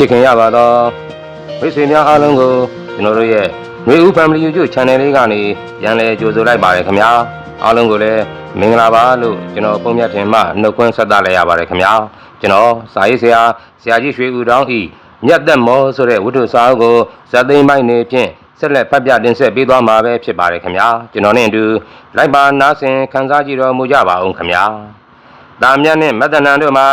ချစ်ခင်ရပါတော့မိတ်ဆွေများအားလုံးကိုကျွန်တော်တို့ရဲ့မျိုးဦး Family YouTube Channel လေးကနေပြန်လည်ကြိုဆိုလိုက်ပါတယ်ခင်ဗျာအားလုံးကိုလည်းမင်္ဂလာပါလို့ကျွန်တော်ပုံမြတ်ထင်မှနှုတ်ခွန်းဆက်သလိုက်ရပါတယ်ခင်ဗျာကျွန်တော်စာရေးဆရာဆရာကြီးရွှေဦးတောင်းဤမြတ်သက်မောဆိုတဲ့ဝတ္ထုစာအုပ်ကိုဇတ်သိမ်းပိုင်းနေဖြင့်ဆက်လက်ဖတ်ပြတင်ဆက်ပေးသွားမှာပဲဖြစ်ပါတယ်ခင်ဗျာကျွန်တော်နဲ့အတူလိုက်ပါနားဆင်ခန်းစားကြည့်တော်မူကြပါအောင်ခင်ဗျာတာမြတ်နှင့်မတ္တနံတို့မှာ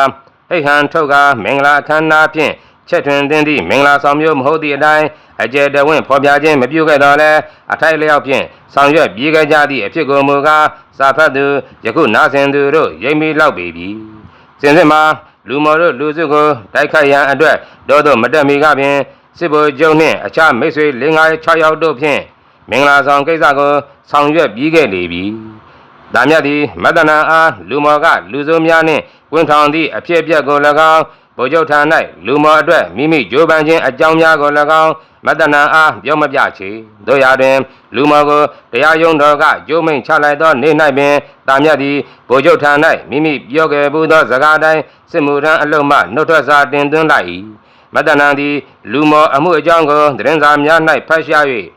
ဟိတ်ဟန်ထုတ်ကာမင်္ဂလာအခမ်းအနားဖြင့် ချက်ထွင်သင်းသည့်မင်္ဂလာဆောင်မျိုးမဟုတ်သည့်အတိုင်းအကျယ်တဝင့်ဖော်ပြခြင်းမပြုခဲ့တော့လဲအထိုက်လျောက်ဖြင့်ဆောင်ရွက်ပြေးခဲ့ကြသည့်အဖြစ်ကိုမူကားစာဖတ်သူယခုနာဆင်သူတို့ရိပ်မိလောက်ပေပြီစင်စစ်မှာလူမော်တို့လူစုကိုတိုက်ခိုက်ရန်အတွက်တောတို့မတက်မီကပင်စစ်ဗိုလ်ချုပ်နှင့်အခြားမိတ်ဆွေ၄၅6ယောက်တို့ဖြင့်မင်္ဂလာဆောင်ကိစ္စကိုဆောင်ရွက်ပြီးခဲ့လေပြီ။ဒါမြတ်သည်မတနာအားလူမော်ကလူစိုးများနှင့်ကွင်းထောင်သည့်အဖြစ်အပျက်ကို၎င်း ဗိုလ်ချုပ်ထံ၌လူမော်အတွက်မိမိကြိုးပမ်းခြင်းအကြောင်းများကို၎င်းမတနာအားပြောမပြချေ။တို့ရာတွင် လူမော်ကိုတရားရုံးတော်ကကြိုးမိန်ချလိုက်သောနေ့၌ပင်ဒါမြတ်သည်ဗိုလ်ချုပ်ထံ၌မိမိပြောခဲ့ပူသောစကားတိုင်းစစ်မှုထမ်းအလုံးမှနှုတ်ထွက်စာတင်သွင်းလိုက်၏။မတနာသည် လူမော်အမှုအကြောင်းကိုသတင်းစာများ၌ဖတ်ရှား၍တ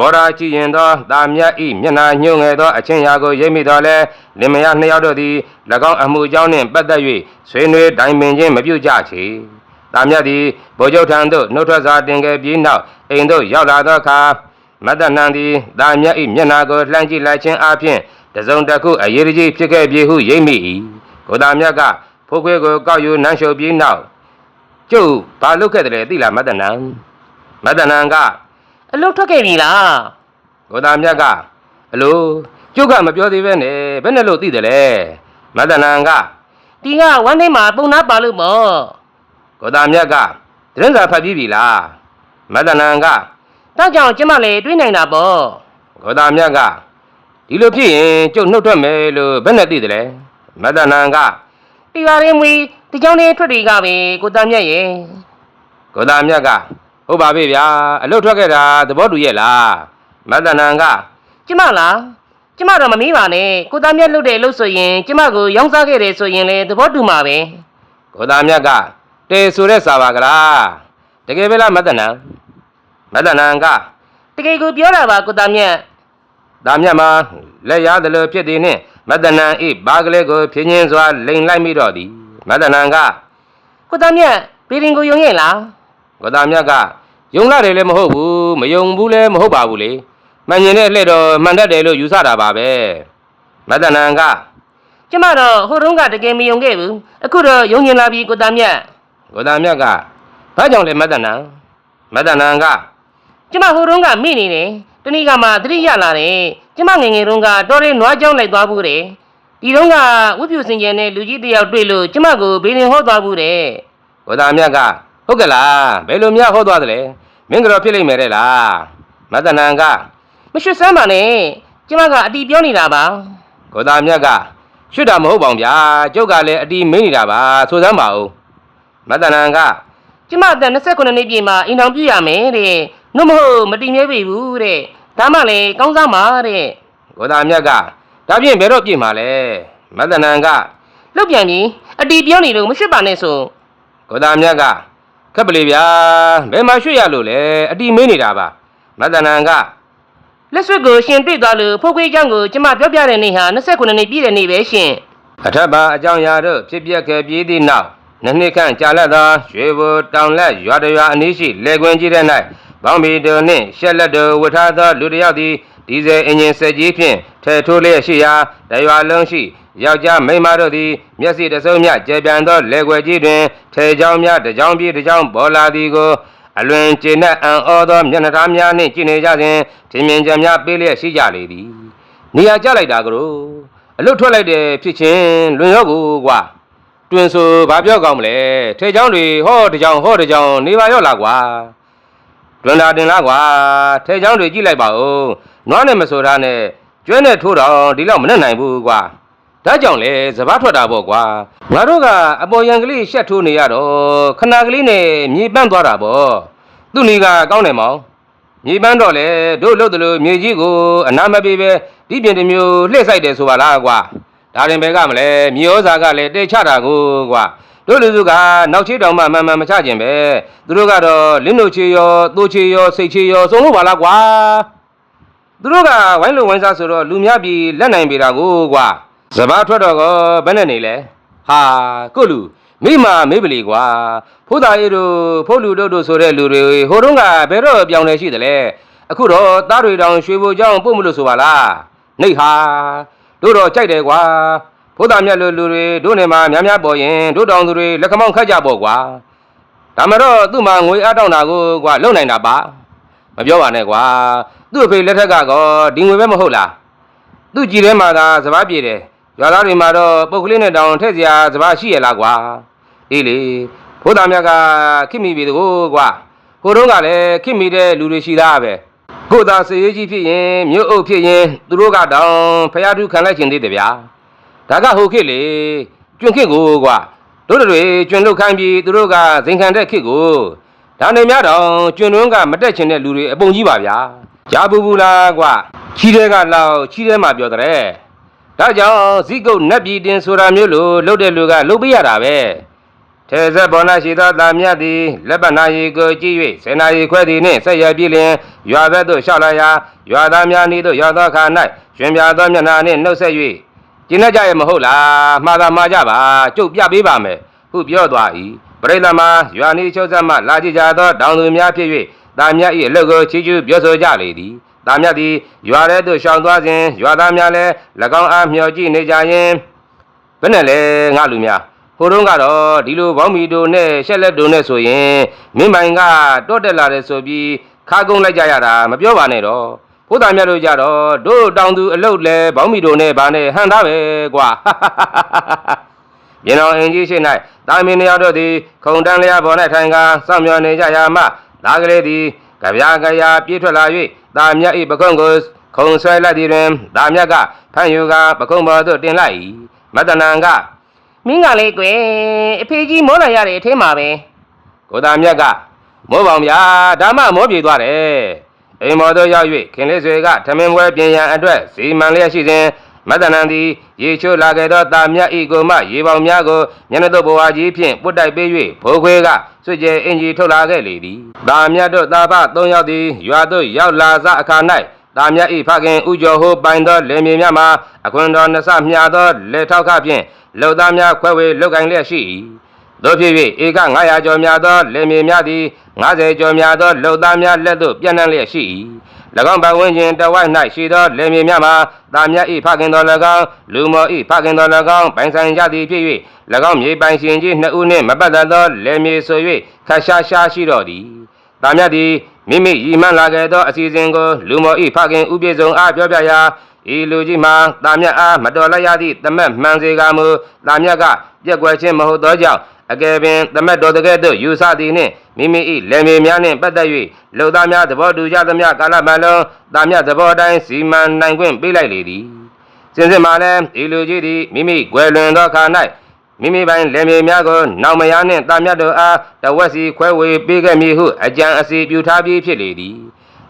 ဘောရာကြည်ရင်သောတာမြတ်ဤမျက်နာညှို့ငယ်သောအချင်းရာကိုရိပ်မိတော်လဲလင်မယားနှစ်ယောက်တို့သည်၎င်းအမှုအကြောင်းနှင့်ပတ်သက်၍ဆွေးနွေးတိုင်ပင်ခြင်းမပြုကြချေတာမြတ်သည်ဗိုလ်ချုပ်ထံသို့နှုတ်ထွက်စာတင်ခဲ့ပြီးနောက်အိမ်သို့ရောက်လာသောအခါမတ္တနံသည်တာမြတ်ဤမျက်နာကိုလှမ်းကြည့်လိုက်ခြင်းအပြင်တစုံတစ်ခုအရေးကြီးဖြစ်ခဲ့ပြီဟုရိပ်မိ၏ကိုတာမြတ်ကဖိုးခွေးကိုကောက်ယူနမ်းရှုပ်ပြီးနောက်ကျုပ်ဘာလုပ်ခဲ့တယ်လဲသိလားမတ္တနံမတ္တနံက အလုတ်ထွက်ခဲ့ပြီလားကိုသားမြတ်ကအလိုကျုပ်ကမပြောသေးပဲနဲ့ဘယ်နဲ့လို့သိတယ်လဲမတ္တနံကဒီကဝမ်းထဲမှာပုံနာပါလို့ပေါ့ကိုသားမြတ်ကသတင်းစာဖတ်ပြီးပြီလားမတ္တနံကတောက်ကြောင်ကျမလည်းတွေးနိုင်တာပေါ့ကိုသားမြတ်ကဒီလိုဖြစ်ရင်ကျုပ်နှုတ်ထွက်မယ်လို့ဘယ်နဲ့သိတယ်လဲမတ္တနံကဒီပါရင်မွေဒီကြောင်လေးထွက်တွေကပဲကိုသားမြတ်ရဲ့ကိုသားမြတ်က ဟုတ်ပါပြီဗျာအလုတ်ထွက်ခဲ့တာသဘောတူရဲ့လားမတ္တနံကကျမလားကျမတော့မမေးပါနဲ့ကိုသားမြတ်လုပ်တယ်လို့ဆိုရင်ကျမကိုရောင်းစားခဲ့တယ်ဆိုရင်လေသဘောတူမှာပဲကိုသားမြတ်ကတေဆိုတဲ့စာပါကလားတကယ်ပဲလားမတ္တနံမတ္တနံကတကယ်ကိုပြောတာပါကိုသားမြတ်။ဒါမြတ်မှာလက်ရသလိုဖြစ်သည်နှင့်မတ္တနံဤဘာကလေးကိုဖြင်းချင်းစွာလိန်လိုက်မိတော့သည်မတ္တနံကကိုသားမြတ်ဘေရင်ကိုယုံရဲ့လား ကိုသားမြတ်ကယုံလာတယ်လည်းမဟုတ်ဘူးမယုံဘူးလည်းမဟုတ်ပါဘူးလေမှန်ရင်တဲ့လှည့်တော့မှန်တတ်တယ်လို့ယူဆတာပါပဲမတ္တနံကကျမတော့ဟိုတုန်းကတကယ်မယုံခဲ့ဘူးအခုတော့ယုံကျင်လာပြီကိုသားမြတ်ကိုသားမြတ်ကဘာကြောင့်လဲမတ္တနံမတ္တနံကကျမဟိုတုန်းကမိနေတယ်တဏိကမှသတိရလာတယ်ကျမငယ်ငယ်တုန်းကတော်လေးနွားကြောင်းလိုက်သွားဘူးတယ်ဒီတုန်းကဝတ်ပြူစင်ကြယ်နဲ့လူကြီးတစ်ယောက်တွေ့လို့ကျမကိုဘေးရင်ဟောသွားဘူးတယ်ကိုသားမြတ်က ဟုတ်ကဲ့လားဘယ်လိုများဟောသွားသလဲမင်းကတော့ဖြစ်လိမ့်မယ်တဲ့လားမတ္တနံကမရွှတ်စမ်းပါနဲ့ကျမကအတီးပြောနေတာပါကိုသားမြတ်ကရွှတ်တာမဟုတ်ပါဘူးဗျာကျုပ်ကလည်းအတီးမင်းနေတာပါဆိုစမ်းပါဦးမတ္တနံကကျမအသက်29နှစ်ပြည့်မှာအိမ်တော်ပြရမယ်တဲ့နှုတ်မဟုတ်မတည်မြဲပြီဘူးတဲ့ဒါမှလည်းကောင်းစားမှာတဲ့ကိုသားမြတ်ကဒါဖြင့်ဘယ်တော့ပြည့်မှာလဲမတ္တနံကလောက်ပြန်ပြီအတီးပြောနေလို့မရွှတ်ပါနဲ့ဆိုကိုသားမြတ်က ခက်ပလေဗျာဘယ်မှာရွှေ့ရလို့လဲအတီမေးနေတာပါမတဏန်ကလက်စွပ်ကိုရှင်တွေ့သွားလို့ဖုတ်ခွေးကြောင့်ကိုကျမပြောပြတဲ့နေ့ဟာ29နှစ်ပြည့်တဲ့နေ့ပဲရှင်အထက်ပါအကြောင်းအရာတို့ဖြစ်ပျက်ခဲ့ပြီးသည့်နောက်နှစ်နှစ်ခန့်ကြာလတ်သောရွှေဘိုတောင်လက်ရွာတရွာအနီးရှိလယ်ကွင်းကြီးတဲ့၌ဘောင်ဘီတို့နှင့်ရှက်လက်တို့ဝထားသောလူတစ်ယောက်သည်ဒီဇယ်အင်ဂျင်ဆက်ကြီးဖြင့်ထဲထိုးလျက်ရှိရာတရွာလုံးရှိ ယောက်ျားမိန်းမတို့သည်မျက်စိတစ်စုံမျှကျေပြန်သောလေကွယ်ကြီးတွင်ထဲချောင်းများတစ်ချောင်းပြေးတစ်ချောင်းပေါ်လာသည်ကိုအလွန်ကျေနပ်အံ့ဩသောမျက်နှာသားများနှင့်ကြည့်နေကြစဉ်ထင်မြင်ကြများပေးလျက်ရှိကြလေသည်နေရာကျလိုက်တာကလို့အလွတ်ထွက်လိုက်တယ်ဖြစ်ချင်းလွင်ရောကိုကွာတွင်ဆိုဘာပြောကောင်းမလဲထေချောင်းတွေဟောတကြောင်ဟောတကြောင်နေပါရော့လားကွာတွင်လာတင်လားကွာထေချောင်းတွေကြည့်လိုက်ပါဦးနွားနဲ့မဆိုတာနဲ့ကျွဲနဲ့ထိုးတော့ဒီလောက်မနဲ့နိုင်ဘူးကွာ ဒါကြောင့်လေစဘာထွက်တာပေါ့ကွာငါတို့ကအပေါ်ရန်ကလေးရှက်ထိုးနေရတော့ခဏကလေးနဲ့မြေပန်းသွားတာပေါ့သူ့နီကကောင်းတယ်မောင်မြေပန်းတော့လေတို့လှုပ်တယ်လို့မြေကြီးကိုအနာမပေးပဲဒီပြင်တစ်မျိုးလှည့်ဆိုင်တယ်ဆိုပါလားကွာဒါရင်ဘယ်ကမလဲမြေဩဇာကလည်းတိတ်ချတာကိုကွာတို့လူစုကနောက်ချေတောင်မှမှန်မှန်မချခြင်းပဲသူတို့ကတော့လင်းတို့ချေရောသိုးချေရောစိတ်ချေရောစုံလို့ပါလားကွာသူတို့ကဝိုင်းလို့ဝိုင်းစားဆိုတော့လူများပြီးလက်နိုင်ပေတာကိုကွာ စဘာထွက်တော့ကောဘယ်နဲ့နေလဲဟာကိုလူမိမမေးပလီကွာဖိုးသားရီတို့ဖိုးလူတို့တို့ဆိုတဲ့လူတွေဟိုတုန်းကဘယ်တော့ပြောင်းလဲရှိတယ်လဲအခုတော့သားတွေတောင်ရွှေဘိုကြောင့်ပို့မလို့ဆိုပါလားနှိတ်ဟာတို့တော့ကြိုက်တယ်ကွာဘုရားမြတ်လူလူတွေတို့နေမှာများများပေါ်ရင်တို့တောင်သူတွေလက်ခမောင်းခတ်ကြပေါ့ကွာဒါမှတော့သူ့မှာငွေအားတောင်းတာကိုကွာလုံနိုင်တာပါမပြောပါနဲ့ကွာသူ့အဖေလက်ထက်ကကောဒီငွေပဲမဟုတ်လားသူ့ကြည်ထဲမှာသာစပားပြေတယ် ရွာသားတွေမှာတော့ပုတ်ကလေးနဲ့တောင်ထည့်စရာစပားရှိရလားကွာအေးလေဘုရားမြတ်ကခိမိပြီတကိုကွာကိုတော့ကလည်းခိမိတဲ့လူတွေရှိသားပဲကိုသာစေရေးကြီးဖြစ်ရင်မြို့အုပ်ဖြစ်ရင်သူတို့ကတောင်ဖရာထုခံလိုက်ခြင်းသေးတယ်ဗျာဒါကဟိုခေတ်လေကျွန်းခေတ်ကိုကွာတို့တွေကျွန်းလုတ်ခိုင်းပြီးသူတို့ကဇင်ခံတဲ့ခေတ်ကိုဒါနေများတော့ကျွန်းတွင်းကမတက်ချင်တဲ့လူတွေအပုံကြီးပါဗျာကြားဘူးဘူးလားကွာချီးတဲ့ကလောက်ချီးတဲ့မှာပြောတဲ့ ဒါကြောင့်ဇိကုတ်နတ်ပြည်တင်ဆိုတာမျိုးလိုလှုပ်တဲ့လူကလှုပ်ပေးရတာပဲထေဇက်ဘောနာရှိသောတာမြတ်သည်လက်ပနာရီကိုကြည့်၍စေနာရီခွဲသည်နှင့်ဆက်ရပြည့်လျင်ရွာဘက်သို့လျှောက်လာရာရွာသားများဤသို့ရောက်သောအခါ၌ရှင်ပြသောမျက်နှာနှင့်နှုတ်ဆက်၍ကျင်းတတ်ကြရဲ့မဟုတ်လားမှားတာမှားကြပါကျုပ်ပြပေးပါမယ်ဟုပြောသွား၏ပရိသတ်မှာရွာနီချုပ်ဆက်မှလာကြည့်ကြသောတောင်သူများဖြစ်၍တာမြတ်၏အလုတ်ကိုချီးကျူးပြောဆိုကြလေသည် တာမြတ်သည်ရွာထဲသို့ရှောင်သွားစဉ်ရွာသားများလည်း၎င်းအားမျှော်ကြည့်နေကြရင်ဘယ်နဲ့လဲငါလူများဟိုတုန်းကတော့ဒီလိုဘောင်းမီတို့နဲ့ရှက်လက်တို့နဲ့ဆိုရင်မင်းပိုင်ကတော့တက်လာတယ်ဆိုပြီးခါကုန်းလိုက်ကြရတာမပြောပါနဲ့တော့ဘုရားမြတ်တို့ကြတော့တို့တောင်သူအလုတ်လဲဘောင်းမီတို့နဲ့ဗာနဲ့ဟန်သားပဲကွာပြင်တော်အင်ကြီးရှိ၌တာမင်းနှစ်ယောက်တို့သည် ခုံတန်းလျာပေါ်၌ထိုင်ကာစောင့်မျှော်နေကြရာမှသားကလေးသည် ကြပြားကြရာပြေးထွက်လာ၍တာမြတ်၏ပခုံးကိုခုံဆွဲလိုက်သည်တွင်တာမြတ်ကဖန်ယူကာပခုံးပေါ်သို့တင်လိုက်၏မတ္တနံကမင်းကလေးကွယ်အဖေကြီးမောလာရတဲ့အထဲမှာပဲကိုသားမြတ်ကမိုးပေါင်ဗျာဒါမှမောပြေသွားတယ်အိမ်မော်သို့ရောက်၍ခင်လေးဆွေကထမင်းပွဲပြင်ရန်အတွက်စီမံလျက်ရှိစဉ် မတ္တနံသည်ရေချိုးလာခဲ့သောတာမြတ်ဤကိုမှရေပေါင်များကိုညနေတို့ဘဝကြီးဖြင့်ပုတ်တိုက်ပေး၍ဘိုးခွေးကစွကြဲအင်ကြီးထုတ်လာခဲ့လေသည်တာမြတ်တို့တာဖသုံးယောက်သည်ရွာသို့ရောက်လာစအခါ၌တာမြတ်ဤဖခင်ဥကျော်ဟိုပိုင်သောလင်မြေများမှာအခွန်တော်နှစမြသောလေထောက်ခဖြင့်လုံသားများခွဲဝေလုတ်ကင်လျက်ရှိ၏တို့ဖြစ်၍ဧက900ကျော်များသောလင်မြေများသည်90ကျော်များသောလုံသားများလက်သို့ပြန့်နှံ့လျက်ရှိ၏၎ င်းဘဝင်းချင်းတဝိုက်၌ရှိသောလင်မြေများမှာတာမြတ်ဤဖခင်တော်၎င်းလူမောဤဖခင်တော်၎င်းပိုင်ဆိုင်ကြသည်ဖြစ်၍၎င်းမြေပိုင်ရှင်ကြီးနှစ်ဦးနှင့်မပတ်သက်သောလင်မြေဆို၍ခတ်ရှားရှားရှိတော်သည်တာမြတ်သည်မိမိရည်မှန်းလာခဲ့သောအစီအစဉ်ကိုလူမောဤဖခင်ဥပြေဆုံးအားပြောပြရာဤလူကြီးမှာတာမြတ်အားမတော်လိုက်ရသည့်တမက်မှန်စေကမူတာမြတ်ကပြက်ကွယ်ခြင်းမဟုတ်သောကြောင့် အကယ်ပင်တမက်တော်တကဲ့သို့ယူဆသည်နှင့်မိမိ၏လက်မြေများနှင့်ပတ်သက်၍လူသားများသဘောတူကြသမျှကာလပတ်လုံးတာမြတ်သဘောတိုင်းစီမံနိုင်ခွင့်ပေးလိုက်လေသည်စင်စစ်မှလည်းဤလူကြီးသည်မိမိကွယ်လွန်သောအခါ၌မိမိပိုင်လက်မြေများကိုနောင်မယားနှင့်တာမြတ်တို့အားတဝက်စီခွဲဝေပေးခဲ့မည်ဟုအကြံအစီပြုထားပြီးဖြစ်လေသည်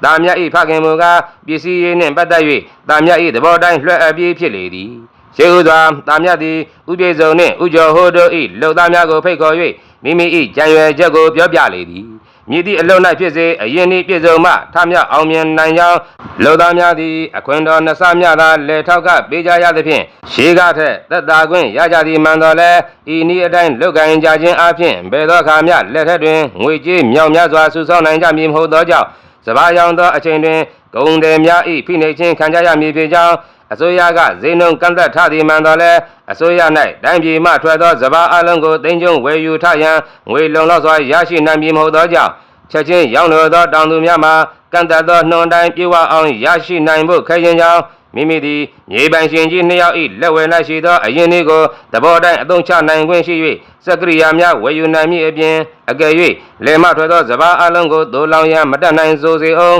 တာမြတ်ဤဖခင်မူကားပစ္စည်းရေးနှင့်ပတ်သက်၍တာမြတ်ဤသဘောတိုင်းလွှဲအပ်ပြီးဖြစ်လေသည် ရှေးဥစွာတာမြတ်သည်ဥပြေစုံနှင့်ဥကျော်ဟိုတို့ဤလုံသားများကိုဖိတ်ခေါ်၍မိမိဤကြံရွယ်ချက်ကိုပြောပြလေသည်မြည်သည့်အလုံး၌ဖြစ်စေအရင်ဤပြည့်စုံမှထမြောက်အောင်မြင်နိုင်ကြောင်းလုံသားများသည်အခွင့်တော်နှစမြသာလေထောက်ကပေးကြရသဖြင့်ရှေးကထက်သက်သာခွင့်ရကြသည်မှန်တော်လဲဤနည်းအတိုင်းလုတ်ကိုင်ကြခြင်းအပြင်ဘယ်သောအခါမျှလက်ထက်တွင်ငွေကြေးမြောက်များစွာစုဆောင်းနိုင်ကြမည်မဟုတ်သောကြောင့်စဘာရောင်သောအချိန်တွင်ဂုံတယ်များဤဖိနှိပ်ခြင်းခံကြရမည်ဖြစ်ကြောင်း အစိုးရကဇိနှုံကန့်သက်ထသည်မှန်တော်လဲအစိုးရ၌တိုင်းပြည်မှထွက်သောစဘာအလုံးကိုတင်ကျုံဝယ်ယူထရန်ငွေလုံလောက်စွာရရှိနိုင်မည်မဟုတ်သောကြောင့်ချက်ချင်းရောင်းလိုသောတောင်သူများမှာကန့်သက်သောနှွန်တိုင်းပြေဝအောင်ရရှိနိုင်ဖို့ခဲရင်ကြောင်းမိမိသည်မြေပိုင်ရှင်ကြီးနှစ်ယောက်၏လက်ဝဲ၌ရှိသောအရင်လေးကိုသဘောတိုင်းအသုံးချနိုင်ခွင့်ရှိ၍စက္ကရိယာများဝယ်ယူနိုင်မည်အပြင်အကယ်၍လေမထွက်သောစဘာအလုံးကိုဒိုလောင်ရန်မတတ်နိုင်ဆိုစေအောင်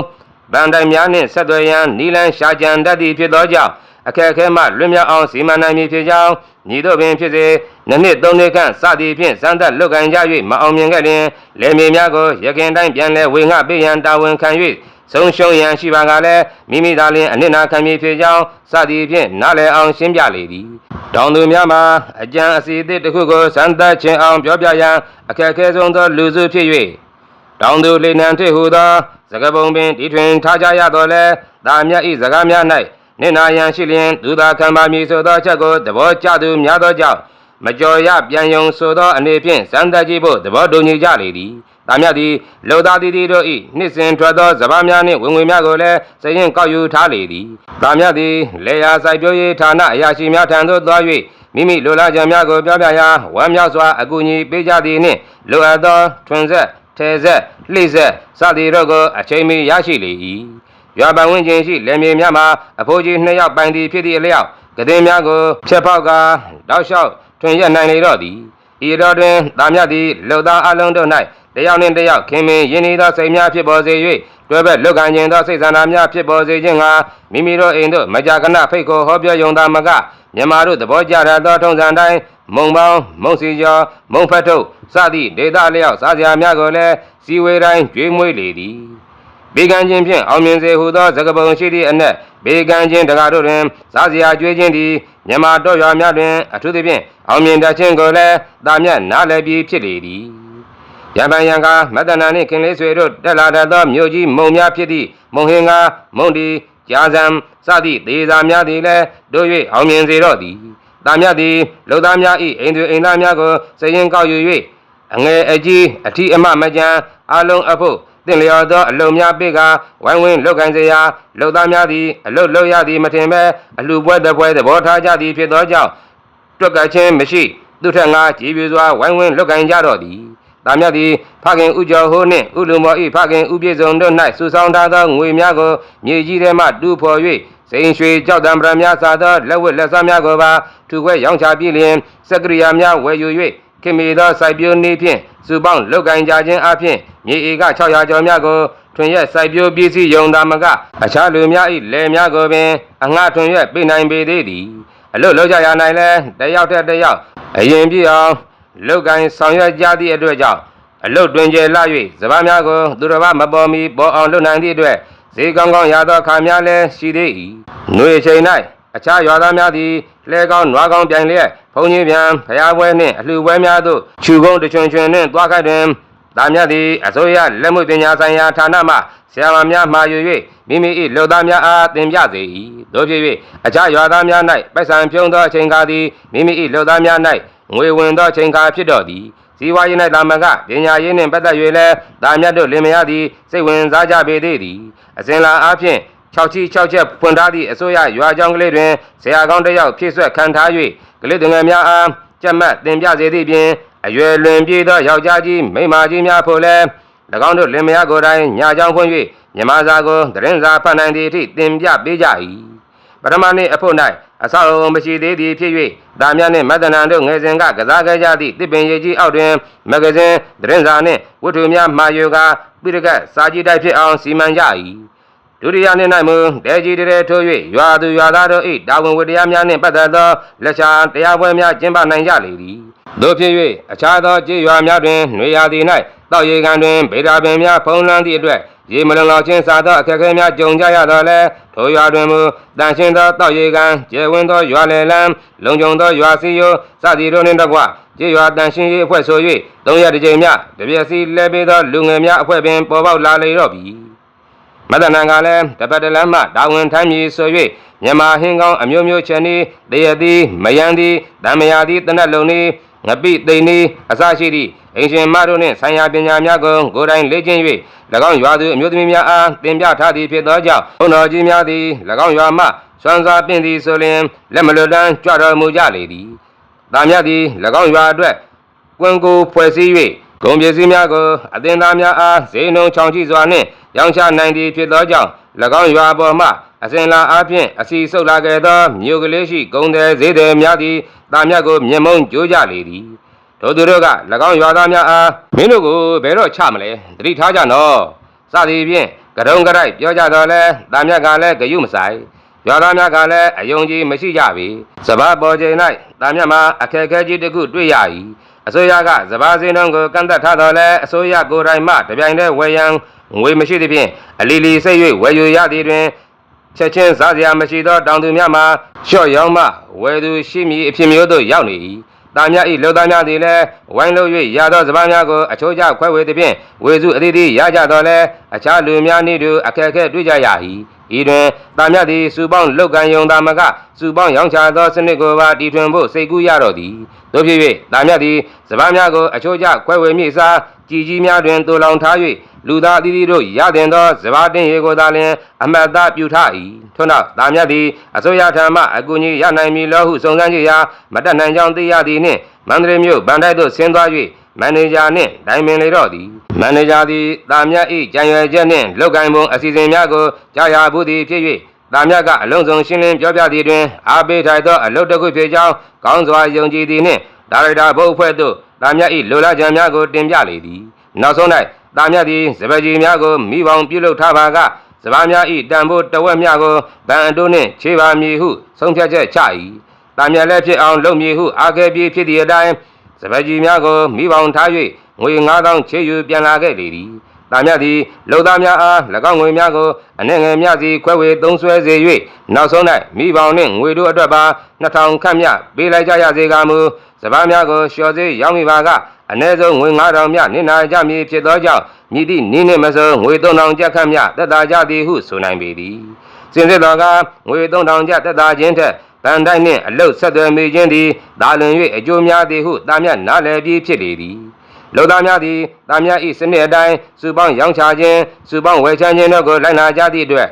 ဗန်တိုင်များနှင့်ဆက်သွယ်ရန်နီလန်းရှာကြံတတ်သည့်ဖြစ်သောကြောင့်အခက်အခဲမှလွတ်မြောက်အောင်စီမံနိုင်မည်ဖြစ်ကြောင်းညီတို့ပင်ဖြစ်စေနှစ်နှစ်သုံးနှစ်ခန့်စသည်ဖြင့်စမ်းသပ်လွတ်ကန်ကြ၍မအောင်မြင်ခဲ့လျင်လေမြေများကိုရခင်တိုင်းပြန်လဲဝေငှပေးရန်တာဝန်ခံ၍ဆုံးရှုံးရန်ရှိပါကလည်းမိမိသာလျှင်အနစ်နာခံမည်ဖြစ်ကြောင်းစသည်ဖြင့်နားလည်အောင်ရှင်းပြလေသည်တောင်သူများမှာအကြံအစီအသစ်တစ်ခုကိုစမ်းသပ်ခြင်းအောင်ပြောပြရန်အခက်အခဲဆုံးသောလူစုဖြစ်၍တောင်သူလေနံထိဟုသော စကပုံပင်တီထွင်ထားကြရတော်လဲဒါမြတ်ဤစကားများ၌နိနာယံရှိလျင်ဒုသာခံပါမည်ဆိုသောချက်ကိုသဘောကျသူများသောကြောင့်မကြော်ရပြန်ယုံဆိုသောအနေဖြင့်စမ်းသပ်ကြည့်ဖို့သဘောတူညီကြလေသည်။တာမြတ်သည်လောသားတီတီတို့၏နှစ်စဉ်ထွက်သောစပါးများနှင့်ဝင်ငွေများကိုလည်းစရင်ကောက်ယူထားလေသည်။တာမြတ်သည်လေယာစိုက်ပျိုးရေးဌာနအရာရှိများထံသို့သွား၍မိမိလိုလားချက်များကိုပြောပြရာဝမ်းမြောက်စွာအကူအညီပေးကြသည်နှင့်လိုအပ်သောထွန်ဆက် ထဲဆက်လှိဆက်စသည်တို့ကိုအချိန်မီရရှိလေ၏။ရွာပန်ဝင်းချင်းရှိလယ်မြေများမှာအဖိုးကြီးနှစ်ယောက်ပိုင်သည်ဖြစ်သည့်အလျောက်ကတဲ့များကိုဖြတ်ပေါက်ကတောက်လျှောက်ထွင်ရနိုင်လေတော့သည်ဤတော်တွင်တာမြတ်သည်လှုပ်သားအလုံးတို့၌တယောက်နှင့်တယောက်ခင်မင်ရင်းနှီးသောစိတ်များဖြစ်ပေါ်စေ၍တွဲဘက်လွတ်ကန်ခြင်းသောစိတ်ဆန္ဒများဖြစ်ပေါ်စေခြင်းကမိမိတို့အိမ်တို့မကြာခဏဖိတ်ခေါ်ဟောပြောယုံသာမက မြန်မာတို့သဘောကျရသောထုံးစံတိုင်းမုံပေါင်းမုံစီကျော်မုံဖတ်ထုတ်စသည့်ဒေသလျောက်စားစရာများကိုလည်းစီဝေတိုင်းကျွေးမွေးလေသည်ဘေကံချင်းဖြင့်အောင်မြင်စေဟုသောသကပုံရှိသည့်အနက်ဘေကံချင်းတကားတို့တွင်စားစရာကြွေးခြင်းသည်မြမတော်ရွာများတွင်အထူးသဖြင့်အောင်မြင်တတ်ခြင်းကိုလည်းတာမြတ်နားလည်ပြီးဖြစ်လေသည်ရံပန်ရံကာမတ္တနာနှင့်ခင်လေးဆွေတို့တက်လာတတ်သောမြို့ကြီးမုံများဖြစ်သည့်မုံဟင်္ကာမုံဒီ ကြာဇံစသည့်ဒေသာများသည်လည်းတို့၍အောင်မြင်စေတော့သည်တာမြတ်သည်လူသားများ၏အိမ်သူအိမ်သားများကိုစရင်ကောက်ယူ၍အငယ်အကြီးအထီးအမမကြံအလုံးအဖို့တင့်လျော်သောအလုံများပိကဝိုင်းဝန်းလောက်ကန်စရာလုံသားများသည်အလုတ်လောက်ရသည်မထင်ပဲအလှပွဲတစ်ပွဲသဘောထားကြသည်ဖြစ်သောကြောင့်တွက်ကချင်းမရှိသူထက်ငါကြည်ပြူစွာဝိုင်းဝန်းလောက်ကန်ကြတော့သည် တာမြတ်သည်ဖခင်ဥကျော်ဟိုးနှင့်ဥလူမော်ဤဖခင်ဥပြေဆုံးတို့၌စုဆောင်ထားသောငွေများကိုမြေကြီးထဲမှတူဖော်၍စိန်ရွှေကြောက်တံပရများစားသောလက်ဝတ်လက်စားများကိုပါထူခွဲရောင်းချပြီးလျင်စက္ကရိယာများဝယ်ယူ၍ခင်မီသောစိုက်ပျိုးနည်းဖြင့်စုပေါင်းလုတ်ကင်ကြခြင်းအပြင်မြေဧက600ကျော်များကိုထွင်ရက်စိုက်ပျိုးပစ္စည်းယုံသာမကအခြားလူများ၏လယ်များကိုပင်အငှထွင်ရက်ပြနိုင်ပေသေးသည်အလို့လောက်ကြရနိုင်လဲတယောက်တည်းတယောက်အရင်ပြည့်အောင် လုတ်ကင်ဆောင်ရွက်ကြသည့်အတွက်ကြောင့်အလုတ်တွင်ကျလာ၍စပါးများကိုသူတစ်ပါးမပေါ်မီပေါ်အောင်လုပ်နိုင်သည့်အတွက်ဈေးကောင်းကောင်းရသောခါများလည်းရှိသေး၏နှွေချိန်၌အခြားရွာသားများသည်လဲကောင်းနွားကောင်းပြိုင်လျက်ဘုံကြီးပြန်ဖျားပွဲနှင့်အလှပွဲများသို့ခြူကုန်းတချွန်ချွန်နှင့်သွားခိုက်တွင်သားမြတ်သည်အစိုးရလက်မှုပညာဆိုင်ရာဌာနမှဆရာမများမှာယူ၍မိမိ၏လူသားများအားသင်ပြစေ၏တို့ဖြစ်၍အခြားရွာသားများ၌ပိုက်ဆံဖြုံသောအချိန်ကားသည်မိမိ၏လူသားများ၌ ငွေဝင်သောအချိန်ကားဖြစ်တော်သည်ဇီဝရေး၌သာမကပညာရေးနှင့်ပတ်သက်၍လည်းဒါမြတ်တို့လင်မယားသည်စိတ်ဝင်စားကြပေသေးသည်အစဉ်လာအားဖြင့်6ချီ6ချက်ဖွင့်ထားသည့်အစိုးရရွာကြောင်းကလေးတွင်ဆရာကောင်းတစ်ယောက်ဖြည့်ဆွက်ခံထား၍ကလေးသူငယ်များအားကြက်မှတ်တင်ပြစေသည့်ပြင်အရွယ်လွန်ပြေးသောယောက်ျားကြီးမိန်းမကြီးများဖို့လည်း၎င်းတို့လင်မယားကိုယ်တိုင်ညာကြောင်းဖွင့်၍မြမစာကိုသတင်းစာဖတ်နိုင်သည့်အထိတင်ပြပေးကြ၏ ပထမနေ့အဖို့၌အဆောက်အအုံမရှိသေးသည်ဖြစ်၍ဒါမြတ်နှင့်မတ္တနံတို့ငယ်စဉ်ကကစားခဲ့ကြသည့်တစ်ပင်ရည်ကြီးအောက်တွင်မဂ္ဂဇင်းသတင်းစာနှင့်ဝတ္ထုများမှာယူကာပိရကတ်စာကြည့်တိုက်ဖြစ်အောင်စီမံကြ၏ဒုတိယနေ့၌မူတဲကြီးတဲထိုး၍ရွာသူရွာသားတို့၏တာဝန်ဝတ္တရားများနှင့်ပတ်သက်သောလက်ချာတရားပွဲများကျင်းပနိုင်ကြလေသည်တို့ဖြစ်၍အခြားသောကြေးရွာများတွင်နှွေရာသီ၌တောက်ရေကန်တွင်ဗေဒာပင်များဖုံးလွှမ်းသည့်အတွက် ရေမလုံလောက်ခြင်းစားသောအခက်အခဲများကြုံကြရတော့လဲထိုရွာတွင်မူတန်ရှင်းသောတောက်ရေကန်ကျယ်ဝန်းသောရွာလယ်လန်းလုံခြုံသောရွာစီယိုစသည်တို့နှင့်တကွကြေးရွာတန်ရှင်းရေးအဖွဲ့ဆို၍သုံးရတစ်ကြိမ်မြတပြည့်စီလဲပေးသောလူငယ်များအဖွဲ့ပင်ပေါ်ပေါက်လာလေတော့ပြီမတ္တနံကလည်းတပတ်တလမ်းမှတာဝန်ထမ်းမည်ဆို၍မြန်မာဟင်းကောင်းအမျိုးမျိုးချန်ဤတရသည်မယံသည်တံမယာသည်တနတ်လုံးဤငပိသိန်ဤအစရှိသည့် အင်ရှင်မတို့နှင့်ဆိုင်ရာပညာများကိုကိုယ်တိုင်လေ့ကျင့်၍၎င်းရွာသူအမျိုးသမီးများအားသင်ပြထားသည်ဖြစ်သောကြောင့်ဘုန်းတော်ကြီးများသည်၎င်းရွာမှစွမ်းစားပင့်သည်ဆိုလျှင်လက်မလွတ်တမ်းကြွတော်မူကြလေသည်။တာမြတ်သည်၎င်းရွာအတွက်ကွန်ကိုဖွဲ့စည်း၍ဂုံပစ္စည်းများကိုအသင်သားများအားဈေးနှုန်းချောင်ကြည့်စွာနှင့်ရောင်းချနိုင်သည်ဖြစ်သောကြောင့်၎င်းရွာပေါ်မှအစဉ်လာအားဖြင့်အစီဆုတ်လာခဲ့သောမြို့ကလေးရှိဂုံသည်ဈေးသည်များသည်တာမြတ်ကိုမျက်မုံကြိုးကြလေသည် ထိုသူတို့က၎င်းရွာသားများအားမင်းတို့ကိုဘယ်တော့ချမလဲသတိထားကြနော်စသည်ဖြင့်ကရုံကရိုက်ပြောကြတော့လဲတာမြတ်ကလည်းဂယုမဆိုင်ရွာသားများကလည်းအယုံကြည်မရှိကြပေစဘာပေါ်ချိန်၌တာမြတ်မှာအခက်အခဲကြီးတစ်ခုတွေ့ရ၏အစိုးရကစဘာစင်းတော်ကိုကန့်သက်ထားတော်လဲအစိုးရကိုယ်တိုင်မှတပြိုင်တည်းဝယ်ရန်ငွေမရှိသဖြင့်အလီလီစိတ်၍ဝယ်ယူရသည်တွင်ချက်ချင်းစားစရာမရှိသောတောင်သူများမှာလျှော့ရောင်းမှဝယ်သူရှိမည်အဖြစ်မျိုးသို့ရောက်နေ၏။ သားများ၏လူသားများသည်လည်းဝိုင်းလို့၍ရသောစပားများကိုအချိုးကျခွဲဝေသည်ဖြင့်ဝေစုအသီးသီးရကြတော်လဲအခြားလူများနည်းတူအခက်အခဲတွေ့ကြရ၏။ဤတွင်သားများသည်စူပေါင်းလောက်ကံယုံသာမကစူပေါင်းရောင်းချသောစနစ်ကိုပါတီထွင်ဖို့စိတ်ကူးရတော်သည်။တို့ဖြစ်၍သားများသည်စပားများကိုအချိုးကျခွဲဝေမည့်အစားကြည်ကြီးများတွင်တူလောင်ထား၍ လူသားအသီးသီးတို့ရတင်သောစပားတင်ရေကိုသာလျှင်အမတ်သားပြုထား၏ထို့နောက်သားများသည်အစိုးရထံမှအကူအညီရနိုင်မည်လောဟုစုံစမ်းကြရာမတတ်နိုင်ကြောင်းသိရသည်နှင့်မန္တလေးမြို့ဗန်တိုက်သို့ဆင်းသွား၍မန်နေဂျာနှင့်တိုင်ပင်လေတော့သည်မန်နေဂျာသည်သားများ၏ကြံရွယ်ချက်နှင့်လုပ်ကိုင်ပုံအစီအစဉ်များကိုကြားရဘူးသည်ဖြစ်၍သားများကအလုံးစုံရှင်းလင်းပြောပြသည်တွင်အားပေးထိုက်သောအလုပ်တစ်ခုဖြစ်ကြောင်းကောင်းစွာယုံကြည်သည်နှင့်ဒါရိုက်တာဘုတ်အဖွဲ့သို့သားများ၏လိုလားချက်များကိုတင်ပြလေသည်နောက်ဆုံး၌ သားများသည်စပယ်ကြီးများကိုမိပေါင်းပြုလုပ်ထားပါကစပားများဤတန်ဖို့တဝက်မြကိုဗန်အတိုးနှင့်ခြေပါမည်ဟုဆုံးဖြတ်ချက်ချ၏။တာမြက်လည်းဖြစ်အောင်လုပ်မည်ဟုအားခဲ့ပြီးဖြစ်သည့်အတိုင်းစပားကြီးများကိုမိပေါင်ထား၍ငွေ9000ချေယူပြန်လာခဲ့လေသည်။ တာမြက်သည်လုံသားများအား၎င်းငွေများကိုအနှဲ့ငယ်များစီခွဲဝေသုံးဆွဲစေ၍နောက်ဆုံး၌မိပေါင်နှင့်ငွေတို့အတွက်ပါ2000ခန့်မြပေးလိုက်ကြရစေကမူစပားများကိုလျှော်စေရောင်းမိပါကအ ਨੇ ဆုံးငွေ9000မြနင်နာကြမည်ဖြစ်သောကြောင့်မြည်သည့်နည်းနှင့်မစိုးငွေ3000ကျပ်ခန့်မြသက်သာကြသည်ဟုဆိုနိုင်ပေသည်စင်စစ်တော်ကငွေ3000ကျပ်သက်သာခြင်းထက်ဗန်တိုင်းနှင့်အလုတ်ဆက်သွယ်မိခြင်းသည်ဒါလွန်၍အကျိုးများသည်ဟုတာမြတ်နားလည်ပြီးဖြစ်လေသည် လောသားများသည်တာမြတ်ဤစနစ်အတိုင်းစုပေါင်းရောင်းချခြင်းစုပေါင်းဝယ်ချခြင်းတို့ကိုလိုက်နာကြသည့်အတွက်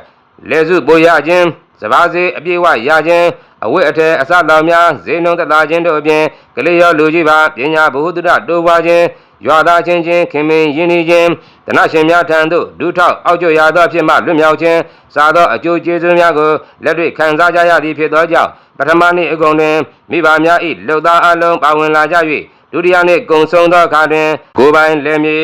လေစုပိုရခြင်းစပါးစေအပြည့်ဝရခြင်းအဝတ်အထည်အစတော်များဈေးနှုန်းသက်သာခြင်းတို့အပြင်ကလေးရောလူကြီးပါပညာဘုဟုတ္တတိုးပွားခြင်းရွာသားချင်းချင်းခင်မင်ရင်းနှီးခြင်းတနရှင်များထံသို့ဒုထောက်အောက်ကျရသောဖြစ်မှလွတ်မြောက်ခြင်းစားသောအကျိုးကျေးဇူးများကိုလက်တွေ့ခံစားကြရသည်ဖြစ်သောကြောင့်ပထမနေ့အကုန်တွင်မိဘများ၏လှုပ်သားအလုံးပါဝင်လာကြ၍ ဒုတိယနေ့ကုံဆုံးသောအခါတွင်ကိုယ်ပိုင်လက်မြေ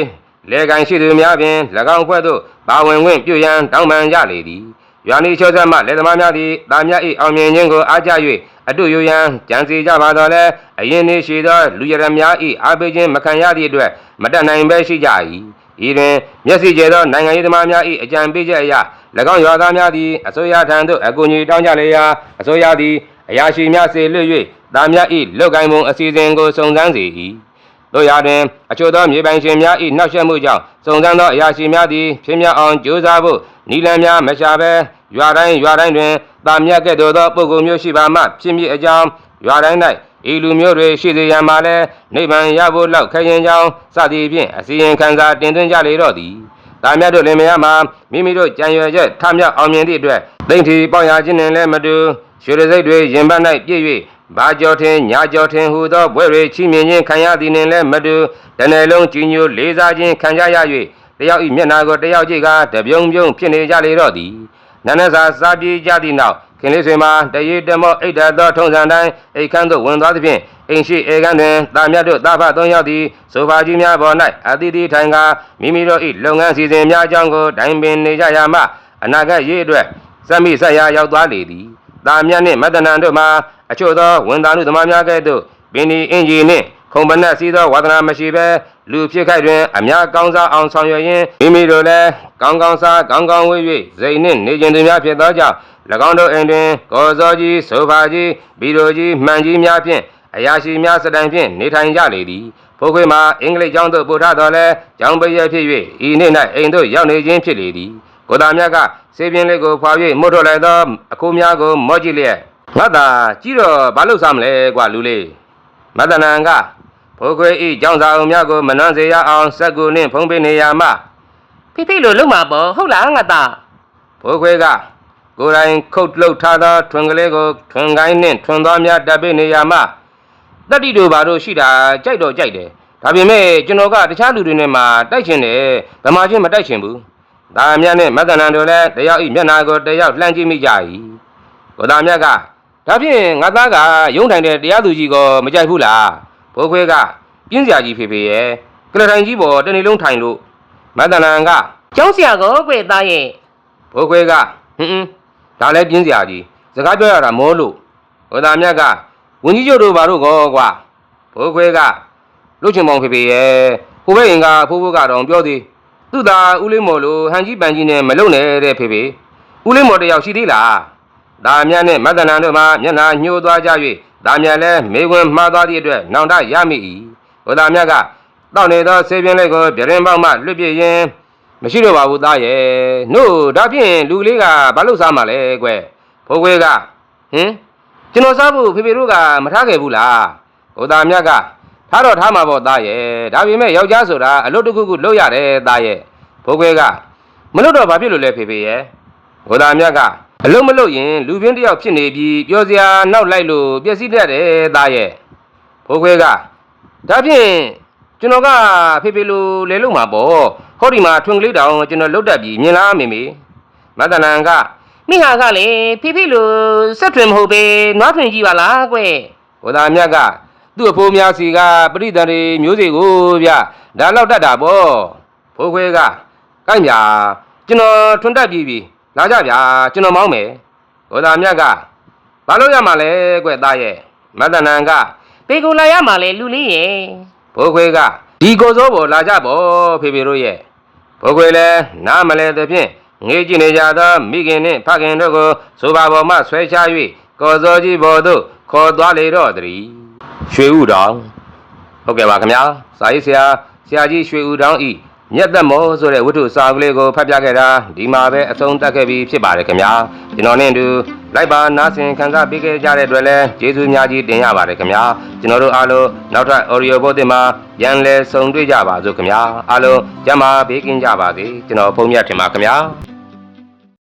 လေကန်ရှိသူများဖြင့်၎င်းဖွဲ့သို့ပါဝင်ခွင့်ပြုရန်တောင်းပန်ကြလေသည်ရွာနီချောဆက်မှလက်သမားများသည်တာမြတ်၏အောင်မြင်ခြင်းကိုအားကျ၍အတုယူရန်ကြံစီကြပါတော့လဲအရင်နေ့ရှိသောလူရရများ၏အားပေးခြင်းမခံရသည့်အတွက်မတတ်နိုင်ပဲရှိကြ၏ဤတွင်မျက်စိကျဲသောနိုင်ငံရေးသမားများ၏အကြံပေးချက်အရ၎င်းရွာသားများသည်အစိုးရထံသို့အကူအညီတောင်းကြလေရာအစိုးရသည် အရာရှိများစေလွှတ်၍တာမြတ်၏လုတ်ကိုင်းပုံအစီအစဉ်ကိုစုံစမ်းစေ၏တို့ရာတွင်အချို့သောမြေပိုင်ရှင်များ၏နှောက်ယှက်မှုကြောင့်စုံစမ်းသောအရာရှိများသည်ဖြစ်မြောက်အောင်ကြိုးစားဖို့နီလန်များမရှာဘဲရွာတိုင်းရွာတိုင်းတွင်တာမြတ်ကဲ့သို့သောပုဂ္ဂိုလ်မျိုးရှိပါမှဖြစ်မည်အကြောင်းရွာတိုင်း၌ဤလူမျိုးတွေရှိစေရန်မှာလည်းနိဗ္ဗာန်ရဖို့လောက်ခဲရင်ကြောင်းစသည်ဖြင့်အစီရင်ခံစာတင်သွင်းကြလေတော့သည်တာမြတ်တို့လင်မယားမှာမိမိတို့ကြံရွယ်ချက်ထမြောက်အောင်မြင်သည့်အတွက်သိမ့်ထီပေါင်ရခြင်းနှင့်လည်းမတူ ရွှေရစိတ်တွေရင်ပတ်၌ပြည့်၍ဘာကြောထင်ညာကြောထင်ဟူသောဘွဲတွေချီးမြှင့်ခြင်းခံရသည်နှင့်လည်းမတူတနေ့လုံးကြီးညိုလေးစားခြင်းခံကြရ၍တယောက်ဤမျက်နာကိုတယောက်ကြည့်ကတပြုံပြုံဖြစ်နေကြလေတော့သည်နန်းနန်းစာစားပြေးကြသည့်နောက်ခင်လေးဆွေမှာတရေတမောအိတ်တသောထုံစံတိုင်းအိတ်ခမ်းသို့ဝင်သွားသဖြင့်အိမ်ရှိအေကန်းတွင်တာမြတ်တို့တာဖသုံးယောက်သည်ဆိုပါကြီးများပေါ်၌အတိတိထိုင်ကမိမိတို့၏လုပ်ငန်းစီစဉ်များအကြောင်းကိုတိုင်ပင်နေကြရမှအနာဂတ်ရေးအတွက်စက်မိဆက်ရာရောက်သွားလေသည် တာမြတ်နှင့်မတ္တနံတို့မှာအချို့သောဝန်သားလူသမားများကဲ့သို့ပင်ဒီအင်ဂျီနှင့်ခုံပနက်စီးသောဝါသနာမရှိဘဲလူဖြစ်ခိုက်တွင်အများကောင်းစားအောင်ဆောင်ရွက်ရင်းမိမိတို့လည်းကောင်းကောင်းစားကောင်းကောင်းဝေး၍ဇိမ်နှင့်နေခြင်းသူများဖြစ်သောကြောင့်၎င်းတို့အိမ်တွင်ကော်စောကြီးဆိုဖာကြီးဘီရိုကြီးမှန်ကြီးများဖြင့်အရာရှိများစတိုင်ဖြင့်နေထိုင်ကြလေသည်ဖိုးခွေမှာအင်္ဂလိပ်ကျောင်းသို့ပို့ထားတော်လဲကျောင်းပည့်ရဖြစ်၍ဤနေ့၌အိမ်သို့ရောက်နေခြင်းဖြစ်လေသည် ကိုသားမြတ်ကစေပြင်းလေးကိုဖွာ၍မှုတ်ထွက်လိုက်သောအခိုးများကိုမော့ကြည့်လျက်ငါသာကြည့်တော့ဘာလို့စားမလဲကွာလူလေးမတနန်ကဖိုးခွေဤကြောင်းစာအုံများကိုမနှွမ်းစေရအောင်စက်ကူနှင့်ဖုံးပေးနေရမှဖိဖိလိုလုံးမှာပေါ့ဟုတ်လားငါသားဖိုးခွေကကိုယ်တိုင်ခုတ်လှုပ်ထားသောထွန်ကလေးကိုထွန်ကိုင်းနှင့်ထွန်သွားများတပ်ပေးနေရမှတတိတို့ဘာတို့ရှိတာကြိုက်တော့ကြိုက်တယ်ဒါပေမဲ့ကျွန်တော်ကတခြားလူတွေနဲ့မှတိုက်ချင်တယ်ဗမာချင်းမတိုက်ချင်ဘူး ဒါမြတ်နဲ့မတ္တနန်တို့လည်းတယောက်ဤမျက်နာကိုတယောက်လှမ်းကြည့်မိကြ၏ကိုသားမြတ်ကဒါဖြင့်ငါသားကရုံးထိုင်တဲ့တရားသူကြီးကိုမကြိုက်ဘူးလားဖိုးခွေကပြင်းစရာကြီးဖေဖေရဲ့ကလထိုင်ကြီးပေါ်တနေ့လုံးထိုင်လို့မတ္တနန်ကကျောင်းဆရာကောကွသားရဲ့ဘိုးခွေးကဟွန်းဟွန်းဒါလည်းပြင်းစရာကြီးစကားပြောရတာမောလို့ဟိုသားမြတ်ကဝင်းကြီးကျုပ်တို့ဘာလို့ကောကွာဘိုးခွေးကလုတ်ချင်မောင်ဖေဖေရဲ့ဟိုဘက်ရင်ကဖိုးဖိုးကတော့ပြောသေး သူ့သားဦးလေးမော်လိုဟန်ကြီးပန်ကြီးနဲ့မလုံနဲ့တဲ့ဖေဖေဦးလေးမော်တယောက်ရှိသေးလားဒါမြတ်နဲ့မတ္တနံတို့မှမျက်နှာညှိုးသွားကြ၍ဒါမြတ်လည်းမေခွန်းမှားသွားသည့်အတွက်နောင်တရမိ၏ဟိုသားမြတ်ကတောက်နေသောဆေးပြင်းလေးကိုပြရင်ပေါက်မှလွတ်ပြစ်ရင်မရှိတော့ပါဘူးသားရဲ့နို့ဒါဖြင့်လူကလေးကဘာလို့စားမှာလဲကွဖိုးခွေးကဟင်ကျွန်တော်စားဖို့ဖေဖေတို့ကမထားခဲ့ဘူးလားဟိုသားမြတ်က ထားတော့ထားမှာပေါ့သားရဲ့ဒါပေမဲ့ယောက်ျားဆိုတာအလုပ်တစ်ခုခုလုပ်ရတယ်သားရဲ့ဘိုးခွဲကမလုပ်တော့ဘာဖြစ်လို့လဲဖေဖေရဲ့ဘုရားမြတ်ကအလုပ်မလုပ်ရင်လူပြင်းတစ်ယောက်ဖြစ်နေပြီးပြောစရာနောက်လိုက်လို့ပျက်စီးတတ်တယ်သားရဲ့ဘိုးခွဲကဒါဖြင့်ကျွန်တော်ကဖေဖေလိုလဲလို့မှာပေါ့ဟောဒီမှာထွင်ကလေးတောင်ကျွန်တော်လုတ်တတ်ပြီးမြင်လားမေမေမတ္တနံကမိဟာကလေဖေဖေလိုဆက်ထွင်မဟုတ်ပဲနွားထွင်ကြည့်ပါလားကွဘုရားမြတ်က သူ့အဖိုးများစီကပရိသတ်တွေမျိုးစေ့ကိုဗျဒါလောက်တတ်တာပေါ့ဖိုးခွဲကကိုက်မြာကျွန်တော်ထွန်းတက်ပြီးပြီလာကြဗျာကျွန်တော်မောင်းမယ်ဘုရားမြတ်ကဘာလို့ရမှာလဲကွသားရဲ့မတ္တနံကပေကိုလာရမှာလေလူလေးရဲ့ဘိုးခွေကဒီကိုစိုးပေါ်လာကြပေါ့ဖေဖေတို့ရဲ့ဘိုးခွေလည်းနားမလဲသဖြင့်ငေးကြည့်နေကြသောမိခင်နှင့်ဖခင်တို့ကိုဆိုပါပေါ်မှဆွဲချ၍ကော်စောကြီးပေါ်သို့ခေါ်သွားလေတော့တည်း ရွှေဥတော်ဟုတ်ကဲ့ပါခင်ဗျာစာရေးဆရာဆရာကြီးရွှေဥတော်ဤမြတ်သက်မောဆိုတဲ့ဝတ္ထုစာကလေးကိုဖတ်ပြခဲ့တာဒီမှာပဲအဆုံးသတ်ခဲ့ပြီးဖြစ်ပါတယ်ခင်ဗျာကျွန်တော်နဲ့အတူလိုက်ပါနားဆင်ခံစားပေးခဲ့ကြတဲ့အတွက်လည်းကျေးဇူးများကြီးတင်ရပါတယ်ခင်ဗျာကျွန်တော်တို့အားလုံးနောက်ထပ် audio ဘုတ်တင်မှာပြန်လည်ဆုံတွေ့ကြပါစို့ခင်ဗျာအားလုံးကျမ်းမာဘေးကင်းကြပါစေကျွန်တော်ဖုန်းမြတ်ထင်ပါခင်ဗျာ